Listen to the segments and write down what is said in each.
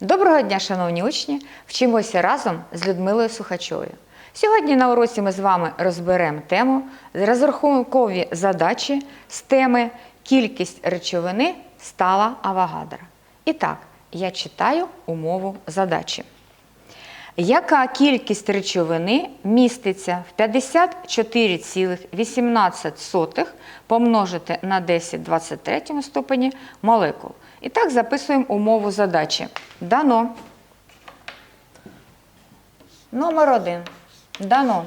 Доброго дня, шановні учні! Вчимося разом з Людмилою Сухачовою. Сьогодні на уроці ми з вами розберемо тему розрахункові задачі з теми Кількість речовини стала Авогадро. І так, я читаю умову задачі. Яка кількість речовини міститься в 54,18 помножити на 10 в 23 ступені молекул? І так записуємо умову задачі. Дано. Номер один. Дано.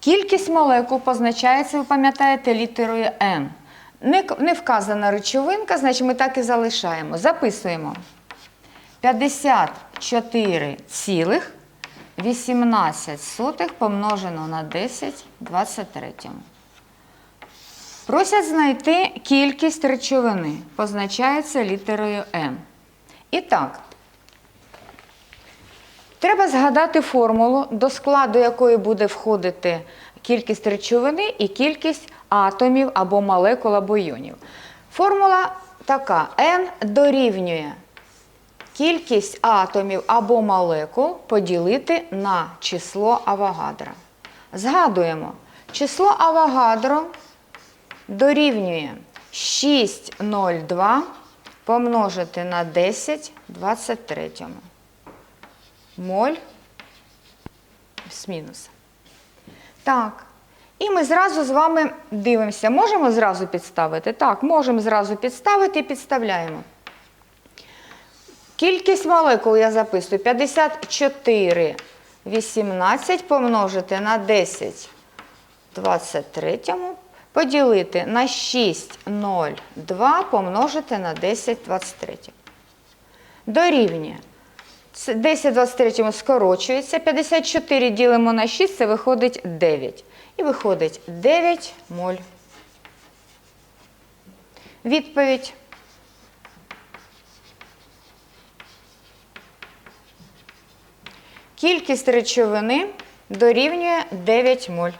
Кількість молекул позначається, ви пам'ятаєте, літерою N. Не вказана речовинка, значить ми так і залишаємо. Записуємо. 54,18 помножено на 10 в 23. Просять знайти кількість речовини. Позначається літерою М. І так, треба згадати формулу, до складу якої буде входити кількість речовини і кількість атомів або молекул або іонів. Формула така: N дорівнює кількість атомів або молекул поділити на число Авогадро. Згадуємо, число Авогадро дорівнює 6,02 помножити на 10 в 23. Моль з мінуса. Так. І ми зразу з вами дивимося. Можемо зразу підставити? Так, можемо зразу підставити і підставляємо. Кількість молекул я записую 54 18 помножити на 10 23 поділити на 6,02 помножити на 10 23. Дорівнює. 10 в 23 скорочується. 54 ділимо на 6, це виходить 9. І виходить 9 моль. Відповідь. Кількість речовини дорівнює 9 моль.